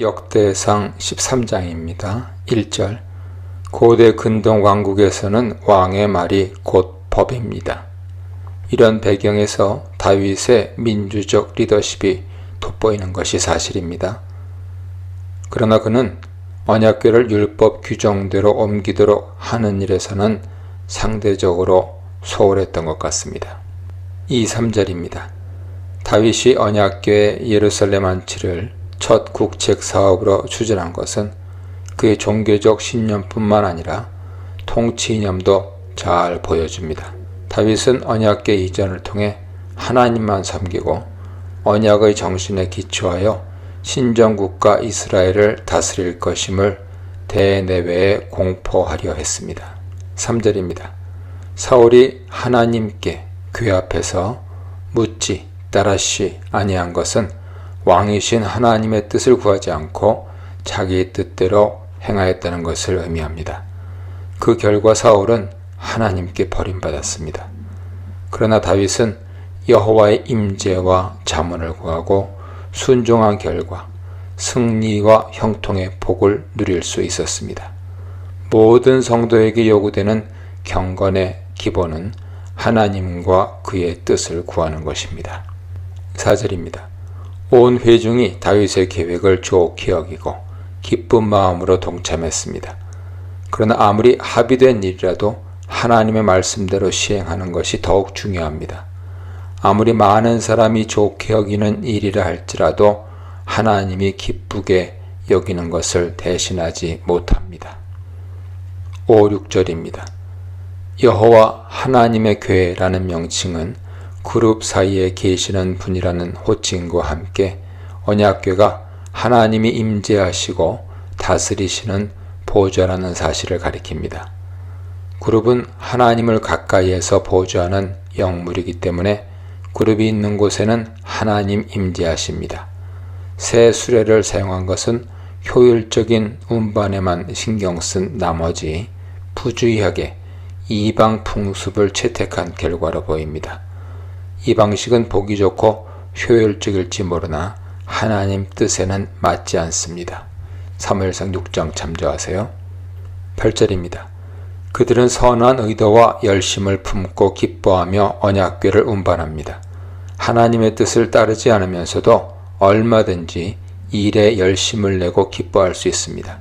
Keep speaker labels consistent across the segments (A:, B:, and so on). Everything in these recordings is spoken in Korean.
A: 역대상 13장입니다. 1절 고대 근동 왕국에서는 왕의 말이 곧 법입니다. 이런 배경에서 다윗의 민주적 리더십이 돋보이는 것이 사실입니다. 그러나 그는 언약궤를 율법 규정대로 옮기도록 하는 일에서는 상대적으로 소홀했던 것 같습니다. 2, 3절입니다. 다윗이 언약궤 예루살렘 안치를 첫 국책 사업으로 추진한 것은 그의 종교적 신념뿐만 아니라 통치 이념도 잘 보여줍니다. 다윗은 언약계 이전을 통해 하나님만 섬기고 언약의 정신에 기초하여 신정국가 이스라엘을 다스릴 것임을 대내외에 공포하려 했습니다. 3절입니다. 사울이 하나님께 궤 앞에서 묻지 따라시 아니한 것은 왕이신 하나님의 뜻을 구하지 않고 자기 뜻대로 행하였다는 것을 의미합니다. 그 결과 사울은 하나님께 버림받았습니다. 그러나 다윗은 여호와의 임재와 자문을 구하고 순종한 결과 승리와 형통의 복을 누릴 수 있었습니다. 모든 성도에게 요구되는 경건의 기본은 하나님과 그의 뜻을 구하는 것입니다. 4절입니다. 온 회중이 다윗의 계획을 좋게 여기고 기쁜 마음으로 동참했습니다. 그러나 아무리 합의된 일이라도 하나님의 말씀대로 시행하는 것이 더욱 중요합니다. 아무리 많은 사람이 좋게 여기는 일이라 할지라도 하나님이 기쁘게 여기는 것을 대신하지 못합니다. 5, 6절입니다. 여호와 하나님의 교회라는 명칭은 그룹 사이에 계시는 분이라는 호칭과 함께 언약궤가 하나님이 임재하시고 다스리시는 보좌라는 사실을 가리킵니다. 그룹은 하나님을 가까이에서 보좌하는 영물이기 때문에 그룹이 있는 곳에는 하나님 임재하십니다. 새 수레를 사용한 것은 효율적인 운반에만 신경 쓴 나머지 부주의하게 이방 풍습을 채택한 결과로 보입니다. 이 방식은 보기 좋고 효율적일지 모르나 하나님 뜻에는 맞지 않습니다. 사무엘상 6장 참조하세요. 8절입니다. 그들은 선한 의도와 열심을 품고 기뻐하며 언약궤를 운반합니다. 하나님의 뜻을 따르지 않으면서도 얼마든지 일에 열심을 내고 기뻐할 수 있습니다.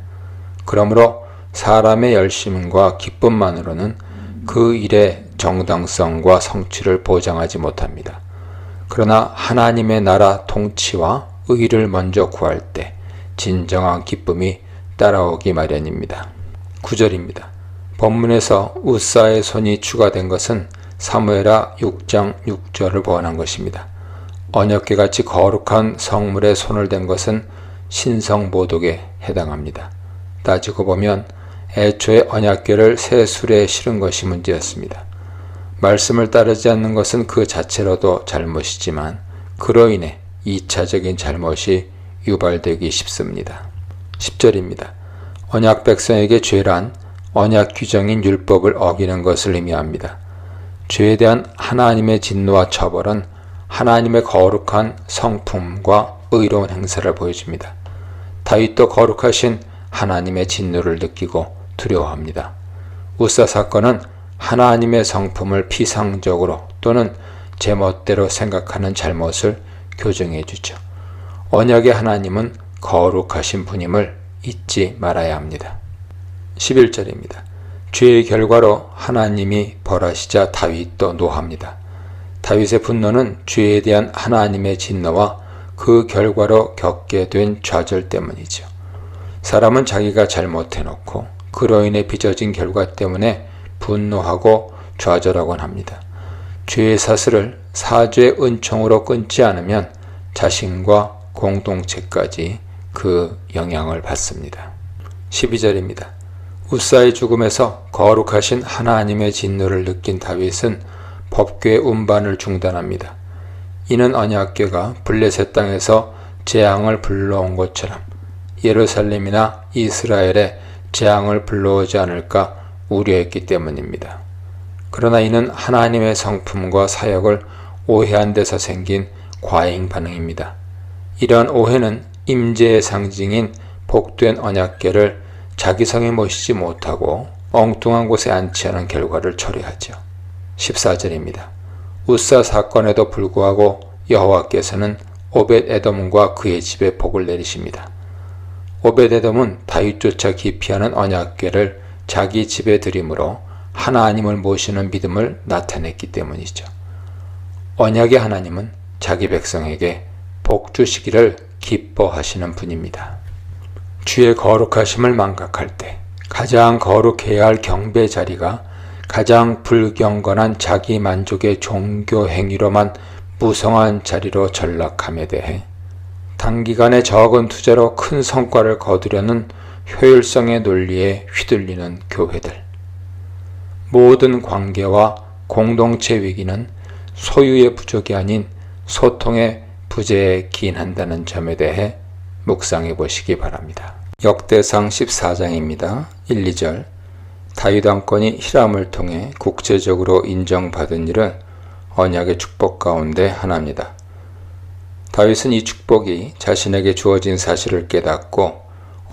A: 그러므로 사람의 열심과 기쁨만으로는 그 일의 정당성과 성취를 보장하지 못합니다. 그러나 하나님의 나라 통치와 의를 먼저 구할 때 진정한 기쁨이 따라오기 마련입니다. 9절입니다. 본문에서 우사의 손이 추가된 것은 사무엘하 6장 6절을 보완한 것입니다. 언약계같이 거룩한 성물에 손을 댄 것은 신성 모독에 해당합니다. 따지고 보면 애초에 언약궤를 새 술에 실은 것이 문제였습니다. 말씀을 따르지 않는 것은 그 자체로도 잘못이지만 그로 인해 2차적인 잘못이 유발되기 쉽습니다. 10절입니다. 언약 백성에게 죄란 언약 규정인 율법을 어기는 것을 의미합니다. 죄에 대한 하나님의 진노와 처벌은 하나님의 거룩한 성품과 의로운 행사를 보여줍니다. 다윗도 거룩하신 하나님의 진노를 느끼고 두려워합니다. 우사 사건은 하나님의 성품을 피상적으로 또는 제멋대로 생각하는 잘못을 교정해 주죠. 언약의 하나님은 거룩하신 분임을 잊지 말아야 합니다. 11절입니다. 죄의 결과로 하나님이 벌하시자 다윗도 노합니다. 다윗의 분노는 죄에 대한 하나님의 진노와 그 결과로 겪게 된 좌절 때문이죠. 사람은 자기가 잘못해놓고 그로 인해 빚어진 결과 때문에 분노하고 좌절하곤 합니다. 죄의 사슬을 사죄의 은총으로 끊지 않으면 자신과 공동체까지 그 영향을 받습니다. 12절입니다. 우사의 죽음에서 거룩하신 하나님의 진노를 느낀 다윗은 법궤 운반을 중단합니다. 이는 언약궤가 블레셋 땅에서 재앙을 불러온 것처럼 예루살렘이나 이스라엘에 재앙을 불러오지 않을까 우려했기 때문입니다. 그러나 이는 하나님의 성품과 사역을 오해한 데서 생긴 과잉 반응입니다. 이러한 오해는 임재의 상징인 복된 언약궤를 자기 성에 모시지 못하고 엉뚱한 곳에 안치하는 결과를 초래하죠. 14절입니다. 우사 사건에도 불구하고 여호와께서는 오벳 에돔과 그의 집에 복을 내리십니다. 오벳 에돔은 다윗조차 기피하는 언약궤를 자기 집에 들임으로 하나님을 모시는 믿음을 나타냈기 때문이죠. 언약의 하나님은 자기 백성에게 복 주시기를 기뻐하시는 분입니다. 주의 거룩하심을 망각할 때 가장 거룩해야 할 경배 자리가 가장 불경건한 자기 만족의 종교 행위로만 무성한 자리로 전락함에 대해 단기간의 적은 투자로 큰 성과를 거두려는 효율성의 논리에 휘둘리는 교회들. 모든 관계와 공동체 위기는 소유의 부족이 아닌 소통의 부재에 기인한다는 점에 대해 묵상해 보시기 바랍니다. 역대상 14장입니다. 1, 2절 다윗 왕권이 히람을 통해 국제적으로 인정받은 일은 언약의 축복 가운데 하나입니다. 다윗은 이 축복이 자신에게 주어진 사실을 깨닫고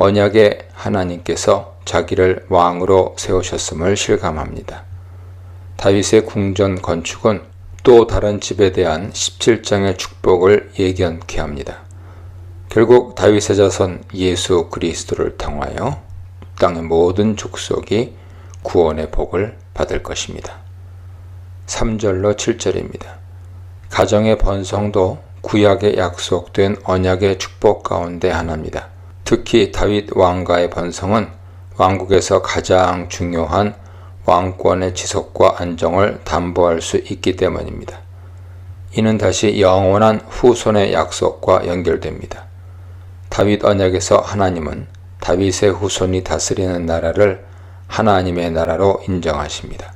A: 언약의 하나님께서 자기를 왕으로 세우셨음을 실감합니다. 다윗의 궁전 건축은 또 다른 집에 대한 17장의 축복을 예견케 합니다. 결국 다윗의 자손 예수 그리스도를 통하여 땅의 모든 족속이 구원의 복을 받을 것입니다. 3절로 7절입니다. 가정의 번성도 구약에 약속된 언약의 축복 가운데 하나입니다. 특히 다윗 왕가의 번성은 왕국에서 가장 중요한 왕권의 지속과 안정을 담보할 수 있기 때문입니다. 이는 다시 영원한 후손의 약속과 연결됩니다. 다윗 언약에서 하나님은 다윗의 후손이 다스리는 나라를 하나님의 나라로 인정하십니다.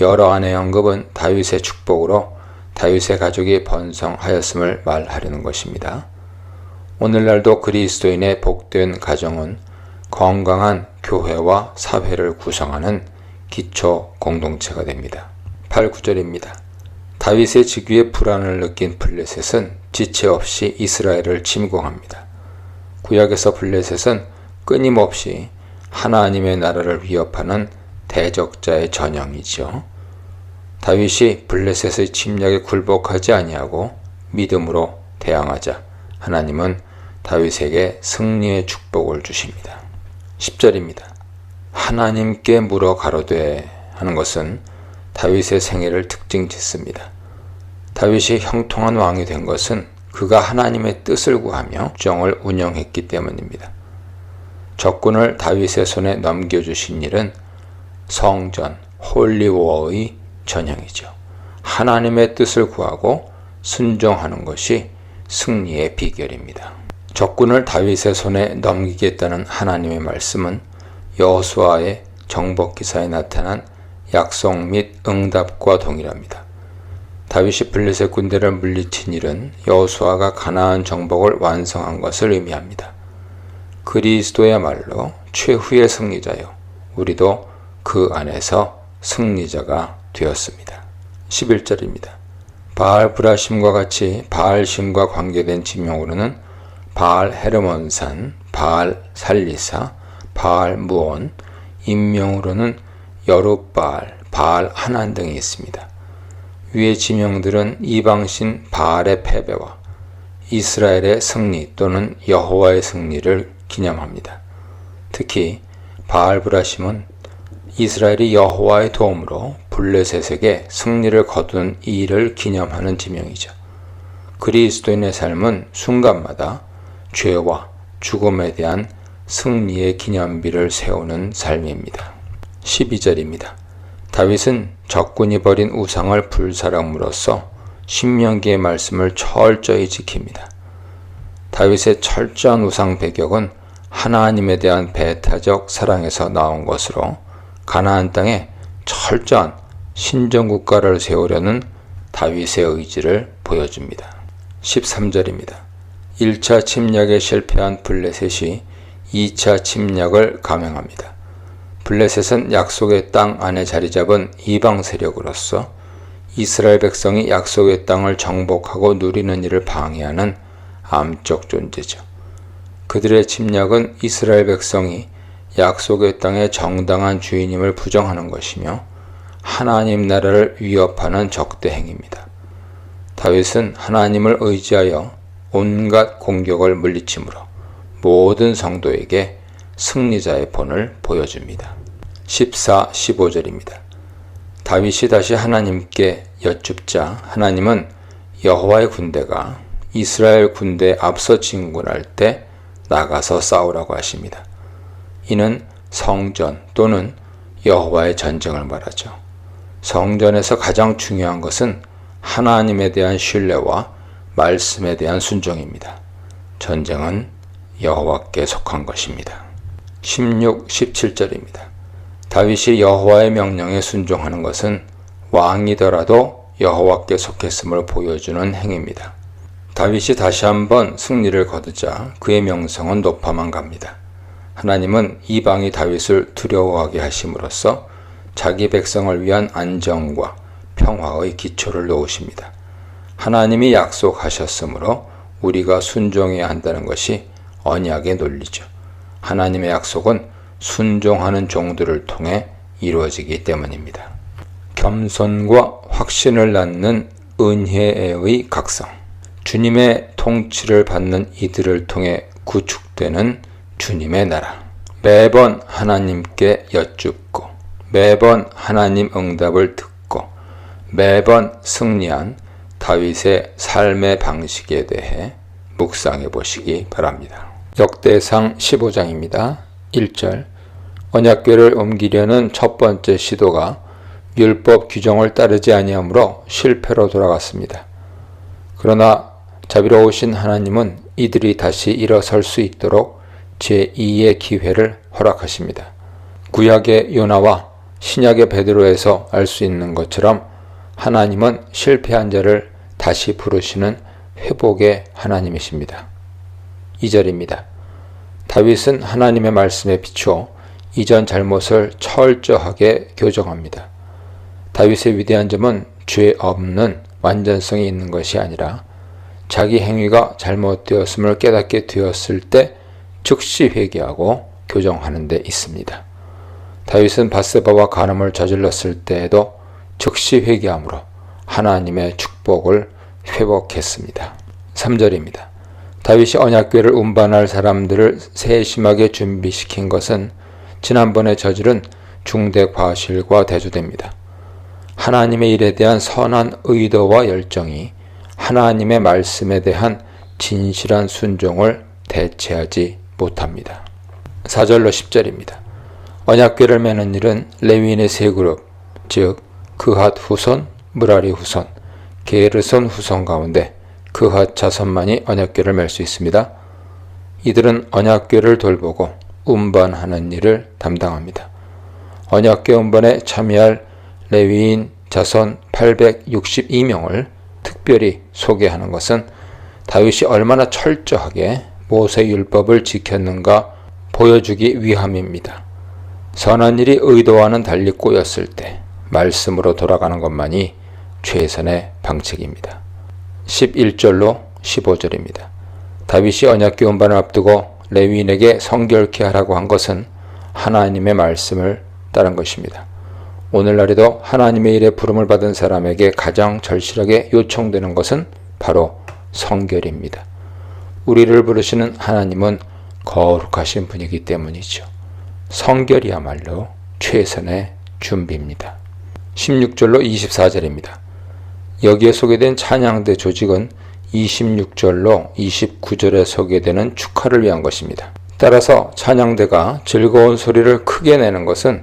A: 여러 안의 언급은 다윗의 축복으로 다윗의 가족이 번성하였음을 말하려는 것입니다. 오늘날도 그리스도인의 복된 가정은 건강한 교회와 사회를 구성하는 기초 공동체가 됩니다. 8, 9절입니다. 다윗의 직위에 불안을 느낀 블레셋은 지체 없이 이스라엘을 침공합니다. 구약에서 블레셋은 끊임없이 하나님의 나라를 위협하는 대적자의 전형이죠. 다윗이 블레셋의 침략에 굴복하지 아니하고 믿음으로 대항하자 하나님은 다윗에게 승리의 축복을 주십니다. 10절입니다. 하나님께 물어 가로되 하는 것은 다윗의 생애를 특징 짓습니다. 다윗이 형통한 왕이 된 것은 그가 하나님의 뜻을 구하며 정을 운영했기 때문입니다. 적군을 다윗의 손에 넘겨주신 일은 성전, 홀리워의 전형이죠. 하나님의 뜻을 구하고 순종하는 것이 승리의 비결입니다. 적군을 다윗의 손에 넘기겠다는 하나님의 말씀은 여호수아의 정복 기사에 나타난 약속 및 응답과 동일합니다. 다윗이 블레셋 군대를 물리친 일은 여호수아가 가나안 정복을 완성한 것을 의미합니다. 그리스도야말로 최후의 승리자요. 우리도 그 안에서 승리자가 되었습니다. 11절입니다. 바알 브라심과 같이 바알심과 관계된 지명으로는 바알 헤르몬산, 바알 살리사, 바알 무온, 인명으로는 여룻바알, 바알 하난 등이 있습니다. 위의 지명들은 이방신 바알의 패배와 이스라엘의 승리 또는 여호와의 승리를 기념합니다. 특히 바알 브라심은 이스라엘이 여호와의 도움으로 블레셋에게 승리를 거둔 이 일을 기념하는 지명이죠. 그리스도인의 삶은 순간마다 죄와 죽음에 대한 승리의 기념비를 세우는 삶입니다. 12절입니다. 다윗은 적군이 버린 우상을 불사람으로써 신명기의 말씀을 철저히 지킵니다. 다윗의 철저한 우상 배격은 하나님에 대한 배타적 사랑에서 나온 것으로 가나안 땅에 철저한 신정 국가를 세우려는 다윗의 의지를 보여줍니다. 13절입니다. 1차 침략에 실패한 블레셋이 2차 침략을 감행합니다. 블레셋은 약속의 땅 안에 자리 잡은 이방 세력으로서 이스라엘 백성이 약속의 땅을 정복하고 누리는 일을 방해하는 암적 존재죠. 그들의 침략은 이스라엘 백성이 약속의 땅의 정당한 주인임을 부정하는 것이며 하나님 나라를 위협하는 적대 행위입니다. 다윗은 하나님을 의지하여 온갖 공격을 물리치므로 모든 성도에게 승리자의 본을 보여줍니다. 14, 15절입니다. 다윗이 다시 하나님께 여쭙자 하나님은 여호와의 군대가 이스라엘 군대에 앞서 진군할 때 나가서 싸우라고 하십니다. 이는 성전 또는 여호와의 전쟁을 말하죠. 성전에서 가장 중요한 것은 하나님에 대한 신뢰와 말씀에 대한 순종입니다. 전쟁은 여호와께 속한 것입니다. 16, 17절입니다. 다윗이 여호와의 명령에 순종하는 것은 왕이더라도 여호와께 속했음을 보여주는 행위입니다. 다윗이 다시 한번 승리를 거두자 그의 명성은 높아만 갑니다. 하나님은 이방이 다윗을 두려워하게 하심으로써 자기 백성을 위한 안정과 평화의 기초를 놓으십니다. 하나님이 약속하셨으므로 우리가 순종해야 한다는 것이 언약의 논리죠. 하나님의 약속은 순종하는 종들을 통해 이루어지기 때문입니다. 겸손과 확신을 낳는 은혜의 각성. 주님의 통치를 받는 이들을 통해 구축되는 주님의 나라. 매번 하나님께 여쭙고, 매번 하나님 응답을 듣고, 매번 승리한 다윗의 삶의 방식에 대해 묵상해 보시기 바랍니다. 역대상 15장입니다. 1절. 언약궤를 옮기려는 첫 번째 시도가 율법 규정을 따르지 아니하므로 실패로 돌아갔습니다. 그러나 자비로우신 하나님은 이들이 다시 일어설 수 있도록 제2의 기회를 허락하십니다. 구약의 요나와 신약의 베드로에서 알 수 있는 것처럼 하나님은 실패한 자를 다시 부르시는 회복의 하나님이십니다. 2절입니다. 다윗은 하나님의 말씀에 비추어 이전 잘못을 철저하게 교정합니다. 다윗의 위대한 점은 죄 없는 완전성이 있는 것이 아니라 자기 행위가 잘못되었음을 깨닫게 되었을 때 즉시 회개하고 교정하는 데 있습니다. 다윗은 바세바와 간음을 저질렀을 때에도 즉시 회개함으로 하나님의 축복을 회복했습니다. 3절입니다. 다윗이 언약궤를 운반할 사람들을 세심하게 준비시킨 것은 지난번에 저지른 중대 과실과 대조됩니다. 하나님의 일에 대한 선한 의도와 열정이 하나님의 말씀에 대한 진실한 순종을 대체하지 못합니다. 4절로 10절입니다. 언약궤를 매는 일은 레위인의 세 그룹, 즉 그핫 후손, 무라리 후손, 게르손 후손 가운데 그핫 자손만이 언약궤를 맬 수 있습니다. 이들은 언약궤를 돌보고 운반하는 일을 담당합니다. 언약궤 운반에 참여할 레위인 자손 862명을 특별히 소개하는 것은 다윗이 얼마나 철저하게 모세 율법을 지켰는가 보여주기 위함입니다. 선한 일이 의도와는 달리 꼬였을 때 말씀으로 돌아가는 것만이 최선의 방책입니다. 11절로 15절입니다. 다윗이 언약궤 운반을 앞두고 레위인에게 성결케 하라고 한 것은 하나님의 말씀을 따른 것입니다. 오늘날에도 하나님의 일에 부름을 받은 사람에게 가장 절실하게 요청되는 것은 바로 성결입니다. 우리를 부르시는 하나님은 거룩하신 분이기 때문이죠. 성결이야말로 최선의 준비입니다. 16절로 24절입니다. 여기에 소개된 찬양대 조직은 26절로 29절에 소개되는 축하를 위한 것입니다. 따라서 찬양대가 즐거운 소리를 크게 내는 것은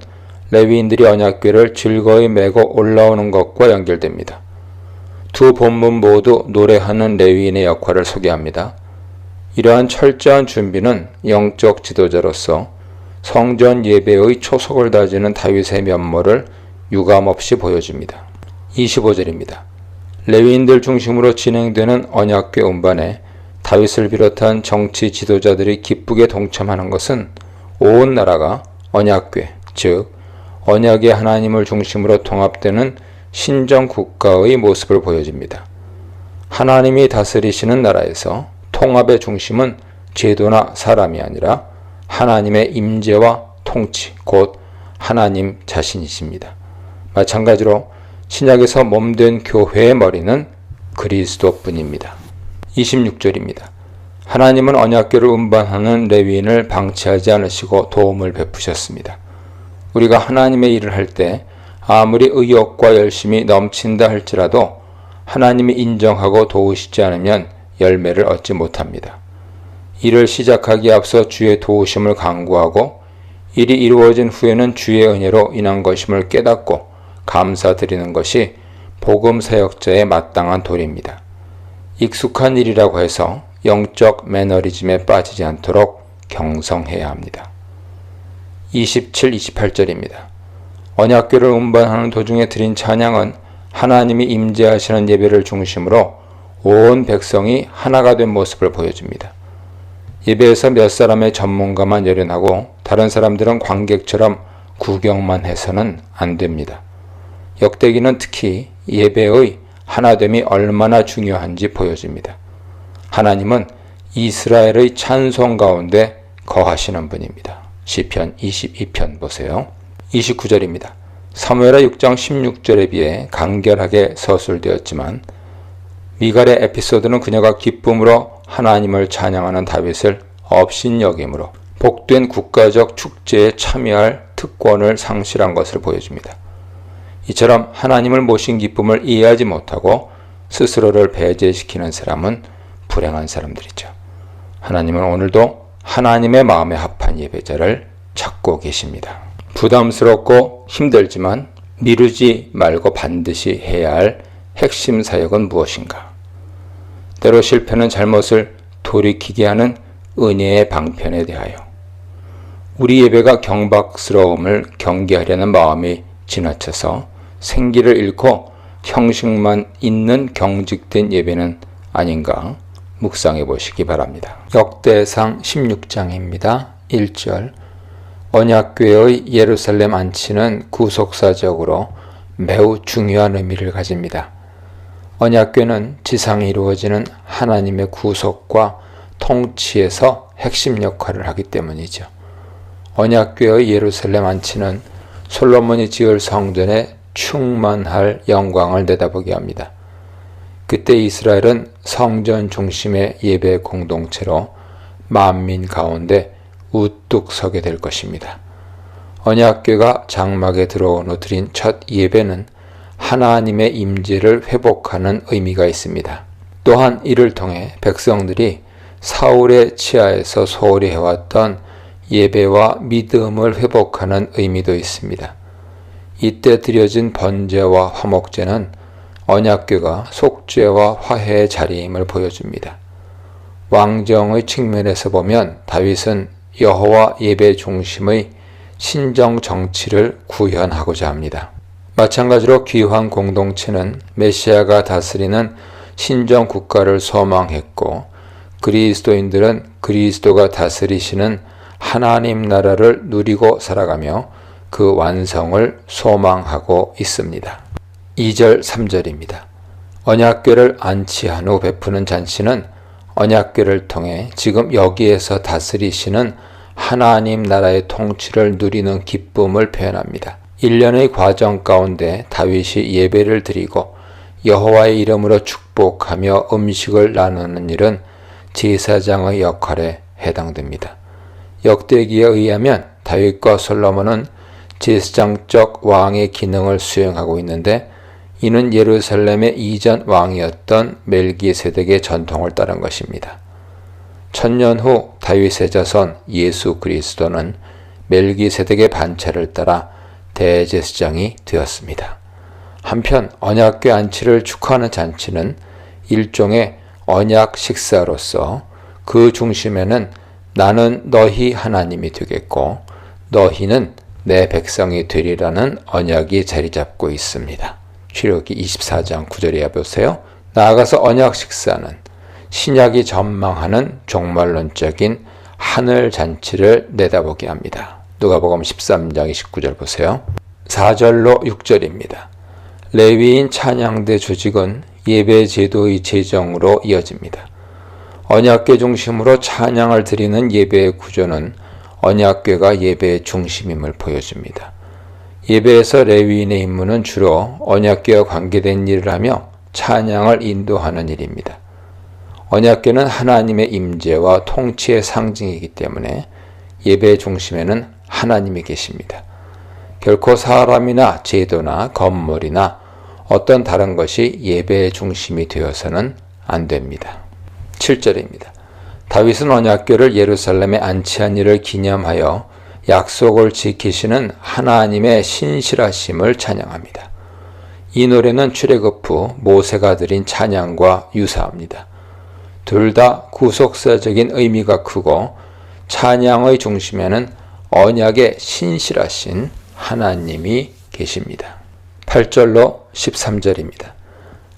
A: 레위인들이 언약궤를 즐거이 메고 올라오는 것과 연결됩니다. 두 본문 모두 노래하는 레위인의 역할을 소개합니다. 이러한 철저한 준비는 영적 지도자로서 성전 예배의 초석을 다지는 다윗의 면모를 유감없이 보여줍니다. 25절입니다. 레위인들 중심으로 진행되는 언약궤 운반에 다윗을 비롯한 정치 지도자들이 기쁘게 동참하는 것은 온 나라가 언약궤, 즉 언약의 하나님을 중심으로 통합되는 신정 국가의 모습을 보여줍니다. 하나님이 다스리시는 나라에서 통합의 중심은 제도나 사람이 아니라 하나님의 임재와 통치, 곧 하나님 자신이십니다. 마찬가지로 신약에서 몸된 교회의 머리는 그리스도뿐입니다. 26절입니다. 하나님은 언약궤를 운반하는 레위인을 방치하지 않으시고 도움을 베푸셨습니다. 우리가 하나님의 일을 할 때 아무리 의욕과 열심이 넘친다 할지라도 하나님이 인정하고 도우시지 않으면 열매를 얻지 못합니다. 일을 시작하기에 앞서 주의 도우심을 강구하고 일이 이루어진 후에는 주의 은혜로 인한 것임을 깨닫고 감사드리는 것이 복음 사역자의 마땅한 도리입니다. 익숙한 일이라고 해서 영적 매너리즘에 빠지지 않도록 경성해야 합니다. 27, 28절입니다. 언약궤를 운반하는 도중에 드린 찬양은 하나님이 임재하시는 예배를 중심으로 온 백성이 하나가 된 모습을 보여줍니다. 예배에서 몇 사람의 전문가만 열연하고 다른 사람들은 관객처럼 구경만 해서는 안 됩니다. 역대기는 특히 예배의 하나됨이 얼마나 중요한지 보여줍니다. 하나님은 이스라엘의 찬송 가운데 거하시는 분입니다. 시편 22편 보세요. 29절입니다. 사무엘하 6장 16절에 비해 간결하게 서술되었지만 미갈의 에피소드는 그녀가 기쁨으로 하나님을 찬양하는 다윗을 업신여김으로 복된 국가적 축제에 참여할 특권을 상실한 것을 보여줍니다. 이처럼 하나님을 모신 기쁨을 이해하지 못하고 스스로를 배제시키는 사람은 불행한 사람들이죠. 하나님은 오늘도 하나님의 마음에 합한 예배자를 찾고 계십니다. 부담스럽고 힘들지만 미루지 말고 반드시 해야 할 핵심 사역은 무엇인가? 때로 실패는 잘못을 돌이키게 하는 은혜의 방편에 대하여 우리 예배가 경박스러움을 경계하려는 마음이 지나쳐서 생기를 잃고 형식만 있는 경직된 예배는 아닌가 묵상해 보시기 바랍니다. 역대상 16장입니다. 1절 언약궤의 예루살렘 안치는 구속사적으로 매우 중요한 의미를 가집니다. 언약궤는 지상에 이루어지는 하나님의 구속과 통치에서 핵심 역할을 하기 때문이죠. 언약궤의 예루살렘 안치는 솔로몬이 지을 성전에 충만할 영광을 내다보게 합니다. 그때 이스라엘은 성전 중심의 예배 공동체로 만민 가운데 우뚝 서게 될 것입니다. 언약궤가 장막에 들어온 후 드린 첫 예배는 하나님의 임재를 회복하는 의미가 있습니다. 또한 이를 통해 백성들이 사울의 치하에서 소홀히 해왔던 예배와 믿음을 회복하는 의미도 있습니다. 이때 드려진 번제와 화목제는 언약궤가 속죄와 화해의 자리임을 보여줍니다. 왕정의 측면에서 보면 다윗은 여호와 예배 중심의 신정 정치를 구현하고자 합니다. 마찬가지로 귀환 공동체는 메시아가 다스리는 신정 국가를 소망했고 그리스도인들은 그리스도가 다스리시는 하나님 나라를 누리고 살아가며 그 완성을 소망하고 있습니다. 2절 3절입니다. 언약궤를 안치한 후 베푸는 잔치는 언약궤를 통해 지금 여기에서 다스리시는 하나님 나라의 통치를 누리는 기쁨을 표현합니다. 1년의 과정 가운데 다윗이 예배를 드리고 여호와의 이름으로 축복하며 음식을 나누는 일은 제사장의 역할에 해당됩니다. 역대기에 의하면 다윗과 솔로몬은 제사장적 왕의 기능을 수행하고 있는데 이는 예루살렘의 이전 왕이었던 멜기세덱의 전통을 따른 것입니다. 천년 후 다윗의 자손 예수 그리스도는 멜기세덱의 반차를 따라 대제사장이 되었습니다. 한편 언약궤 안치를 축하하는 잔치는 일종의 언약 식사로서 그 중심에는 나는 너희 하나님이 되겠고 너희는 내 백성이 되리라는 언약이 자리 잡고 있습니다. 출애굽기 24장 9절에 보세요. 나아가서 언약 식사는 신약이 전망하는 종말론적인 하늘 잔치를 내다보게 합니다. 누가복음 13장 29절 보세요. 4절로 6절입니다. 레위인 찬양대 조직은 예배 제도의 제정으로 이어집니다. 언약궤 중심으로 찬양을 드리는 예배의 구조는 언약궤가 예배의 중심임을 보여줍니다. 예배에서 레위인의 임무는 주로 언약궤와 관계된 일을 하며 찬양을 인도하는 일입니다. 언약궤는 하나님의 임재와 통치의 상징이기 때문에 예배의 중심에는 하나님이 계십니다. 결코 사람이나 제도나 건물이나 어떤 다른 것이 예배의 중심이 되어서는 안 됩니다. 7절입니다. 다윗은 언약궤를 예루살렘에 안치한 일을 기념하여 약속을 지키시는 하나님의 신실하심을 찬양합니다. 이 노래는 출애굽 후 모세가 드린 찬양과 유사합니다. 둘 다 구속사적인 의미가 크고 찬양의 중심에는 언약의 신실하신 하나님이 계십니다. 8절로 13절입니다.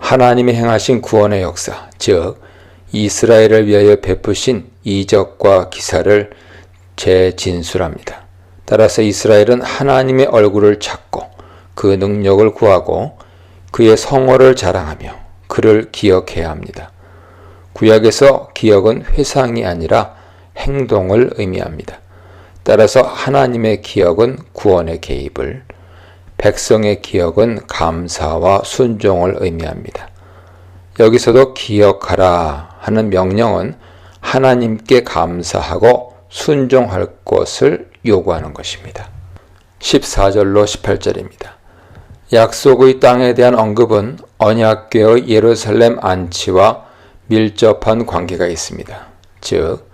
A: 하나님이 행하신 구원의 역사, 즉 이스라엘을 위하여 베푸신 이적과 기사를 재진술합니다. 따라서 이스라엘은 하나님의 얼굴을 찾고 그 능력을 구하고 그의 성호를 자랑하며 그를 기억해야 합니다. 구약에서 기억은 회상이 아니라 행동을 의미합니다. 따라서 하나님의 기억은 구원의 개입을, 백성의 기억은 감사와 순종을 의미합니다. 여기서도 기억하라 하는 명령은 하나님께 감사하고 순종할 것을 요구하는 것입니다. 14절로 18절입니다. 약속의 땅에 대한 언급은 언약궤의 예루살렘 안치와 밀접한 관계가 있습니다. 즉,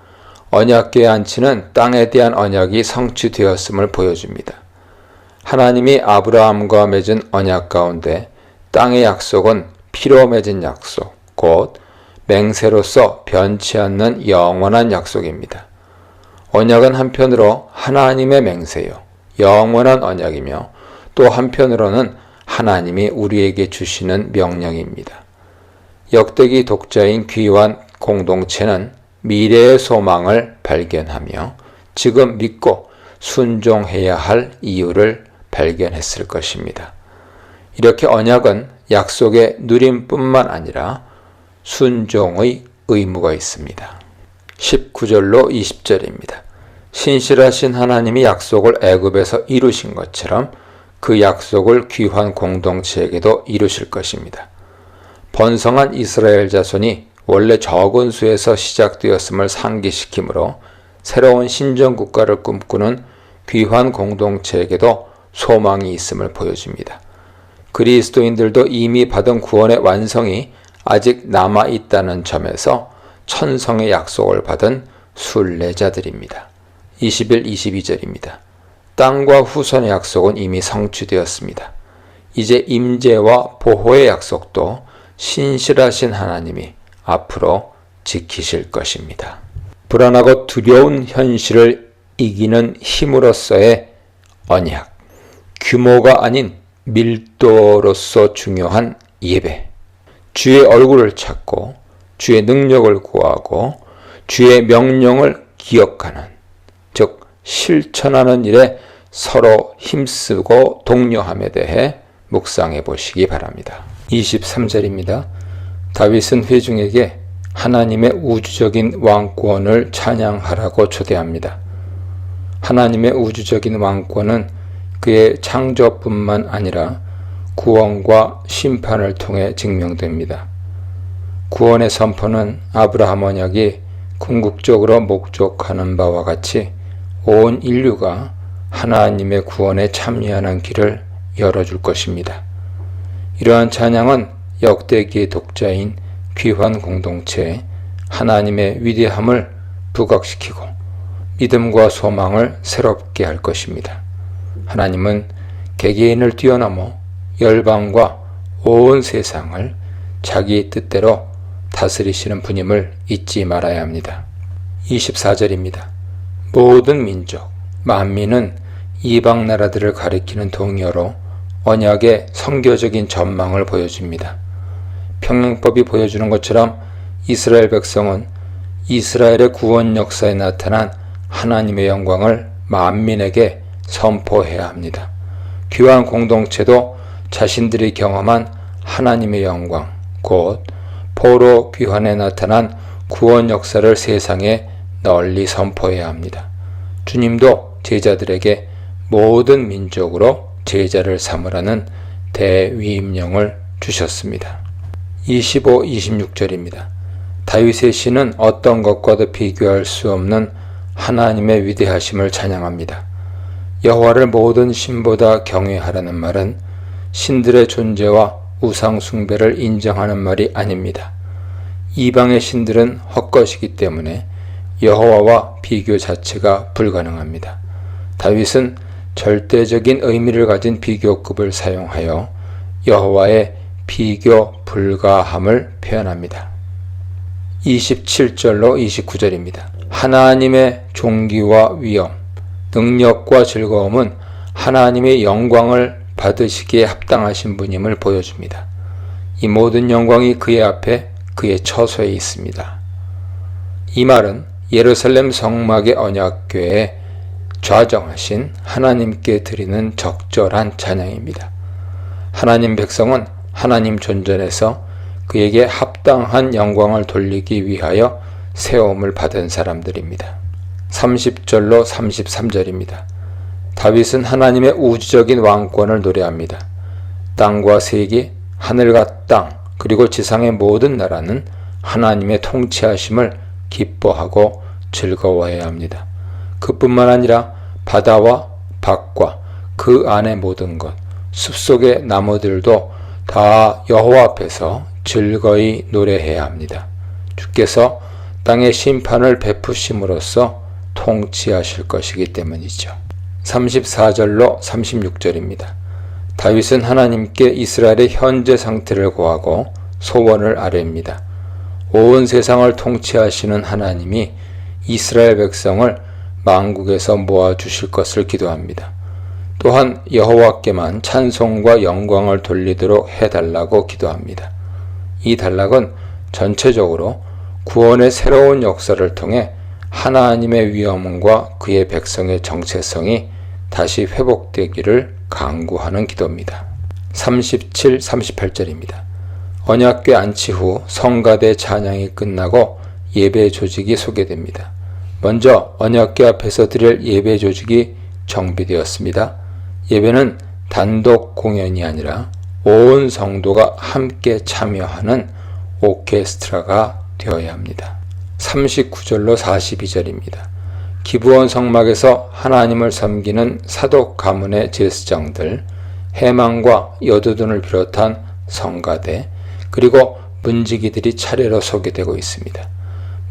A: 언약궤 안치는 땅에 대한 언약이 성취되었음을 보여줍니다. 하나님이 아브라함과 맺은 언약 가운데 땅의 약속은 피로 맺은 약속, 곧 맹세로서 변치 않는 영원한 약속입니다. 언약은 한편으로 하나님의 맹세요, 영원한 언약이며 또 한편으로는 하나님이 우리에게 주시는 명령입니다. 역대기 독자인 귀환 공동체는 미래의 소망을 발견하며 지금 믿고 순종해야 할 이유를 발견했을 것입니다. 이렇게 언약은 약속의 누림뿐만 아니라 순종의 의무가 있습니다. 19절로 20절입니다. 신실하신 하나님이 약속을 애굽에서 이루신 것처럼 그 약속을 귀한 공동체에게도 이루실 것입니다. 번성한 이스라엘 자손이 원래 적은 수에서 시작되었음을 상기시키므로 새로운 신정 국가를 꿈꾸는 귀한 공동체에게도 소망이 있음을 보여줍니다. 그리스도인들도 이미 받은 구원의 완성이 아직 남아 있다는 점에서 천성의 약속을 받은 순례자들입니다. 21, 22절입니다. 땅과 후손의 약속은 이미 성취되었습니다. 이제 임재와 보호의 약속도 신실하신 하나님이 앞으로 지키실 것입니다. 불안하고 두려운 현실을 이기는 힘으로서의 언약, 규모가 아닌 밀도로서 중요한 예배, 주의 얼굴을 찾고 주의 능력을 구하고 주의 명령을 기억하는, 즉 실천하는 일에 서로 힘쓰고 독려함에 대해 묵상해 보시기 바랍니다. 23절입니다. 다윗은 회중에게 하나님의 우주적인 왕권을 찬양하라고 초대합니다. 하나님의 우주적인 왕권은 그의 창조뿐만 아니라 구원과 심판을 통해 증명됩니다. 구원의 선포는 아브라함 언약이 궁극적으로 목적하는 바와 같이 온 인류가 하나님의 구원에 참여하는 길을 열어줄 것입니다. 이러한 찬양은 역대기의 독자인 귀환 공동체 하나님의 위대함을 부각시키고 믿음과 소망을 새롭게 할 것입니다. 하나님은 개개인을 뛰어넘어 열방과 온 세상을 자기 뜻대로 다스리시는 분임을 잊지 말아야 합니다. 24절입니다. 모든 민족, 만민은 이방 나라들을 가리키는 동요로 언약의 성교적인 전망을 보여줍니다. 평행법이 보여주는 것처럼 이스라엘 백성은 이스라엘의 구원 역사에 나타난 하나님의 영광을 만민에게 선포해야 합니다. 귀한 공동체도 자신들이 경험한 하나님의 영광, 곧 포로 귀환에 나타난 구원 역사를 세상에 널리 선포해야 합니다. 주님도 제자들에게 모든 민족으로 제자를 삼으라는 대위임령을 주셨습니다. 25, 26절입니다. 다윗의 시는 어떤 것과도 비교할 수 없는 하나님의 위대하심을 찬양합니다. 여호와를 모든 신보다 경외하라는 말은 신들의 존재와 우상 숭배를 인정하는 말이 아닙니다. 이방의 신들은 헛것이기 때문에 여호와와 비교 자체가 불가능합니다. 다윗은 절대적인 의미를 가진 비교급을 사용하여 여호와의 비교 불가함을 표현합니다. 27절로 29절입니다. 하나님의 종기와 위엄, 능력과 즐거움은 하나님의 영광을 받으시기에 합당하신 분임을 보여줍니다. 이 모든 영광이 그의 앞에 그의 처소에 있습니다. 이 말은 예루살렘 성막의 언약궤에 좌정하신 하나님께 드리는 적절한 찬양입니다. 하나님 백성은 하나님 존전에서 그에게 합당한 영광을 돌리기 위하여 세움을 받은 사람들입니다. 30절로 33절입니다. 다윗은 하나님의 우주적인 왕권을 노래합니다. 땅과 세계, 하늘과 땅, 그리고 지상의 모든 나라는 하나님의 통치하심을 기뻐하고 즐거워해야 합니다. 그뿐만 아니라 바다와 밖과 그 안의 모든 것, 숲속의 나무들도 다 여호와 앞에서 즐거이 노래해야 합니다. 주께서 땅의 심판을 베푸심으로써 통치하실 것이기 때문이죠. 34절로 36절입니다. 다윗은 하나님께 이스라엘의 현재 상태를 고하고 소원을 아뢰입니다. 온 세상을 통치하시는 하나님이 이스라엘 백성을 망국에서 모아 주실 것을 기도합니다. 또한 여호와께만 찬송과 영광을 돌리도록 해달라고 기도합니다. 이 단락은 전체적으로 구원의 새로운 역사를 통해 하나님의 위엄과 그의 백성의 정체성이 다시 회복되기를 강구하는 기도입니다. 37, 38절입니다. 언약궤 안치 후 성가대 찬양이 끝나고 예배 조직이 소개됩니다. 먼저 언약궤 앞에서 드릴 예배 조직이 정비되었습니다. 예배는 단독 공연이 아니라 온 성도가 함께 참여하는 오케스트라가 되어야 합니다. 39절로 42절입니다. 기부원 성막에서 하나님을 섬기는 사독 가문의 제스장들, 해망과 여두둔을 비롯한 성가대, 그리고 문지기들이 차례로 소개되고 있습니다.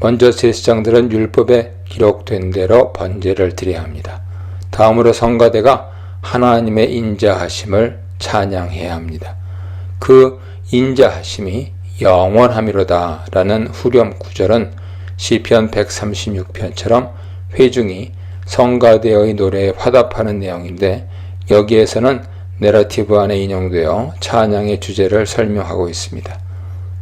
A: 먼저 제스장들은 율법에 기록된 대로 번제를 드려야 합니다. 다음으로 성가대가 하나님의 인자하심을 찬양해야 합니다. 그 인자하심이 영원함이로다 라는 후렴 구절은 시편 136편처럼 회중이 성가대의 노래에 화답하는 내용인데 여기에서는 내러티브 안에 인용되어 찬양의 주제를 설명하고 있습니다.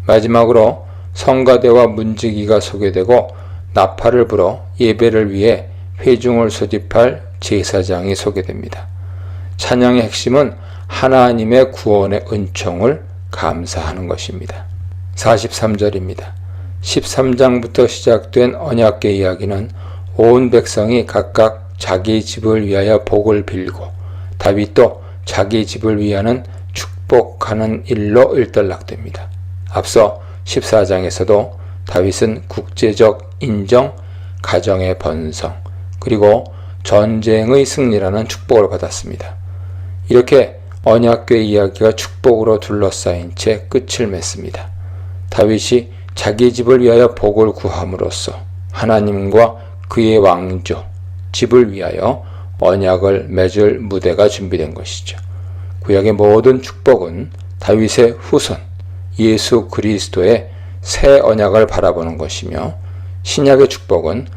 A: 마지막으로 성가대와 문지기가 소개되고 나팔을 불어 예배를 위해 회중을 소집할 제사장이 소개됩니다. 찬양의 핵심은 하나님의 구원의 은총을 감사하는 것입니다. 43절입니다. 13장부터 시작된 언약계 이야기는 온 백성이 각각 자기 집을 위하여 복을 빌고 다윗도 자기 집을 위하는 축복하는 일로 일단락됩니다. 앞서 14장에서도 다윗은 국제적 인정, 가정의 번성, 그리고 전쟁의 승리라는 축복을 받았습니다. 이렇게 언약궤 이야기가 축복으로 둘러싸인 채 끝을 맺습니다. 다윗이 자기 집을 위하여 복을 구함으로써 하나님과 그의 왕조, 집을 위하여 언약을 맺을 무대가 준비된 것이죠. 구약의 모든 축복은 다윗의 후손 예수 그리스도의 새 언약을 바라보는 것이며 신약의 축복은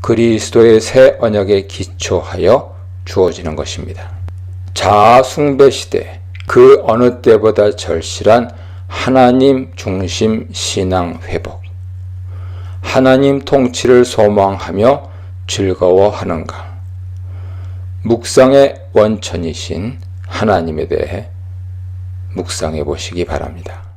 A: 그리스도의 새 언약에 기초하여 주어지는 것입니다. 자아 숭배 시대 그 어느 때보다 절실한 하나님 중심 신앙 회복. 하나님 통치를 소망하며 즐거워하는가? 묵상의 원천이신 하나님에 대해 묵상해 보시기 바랍니다.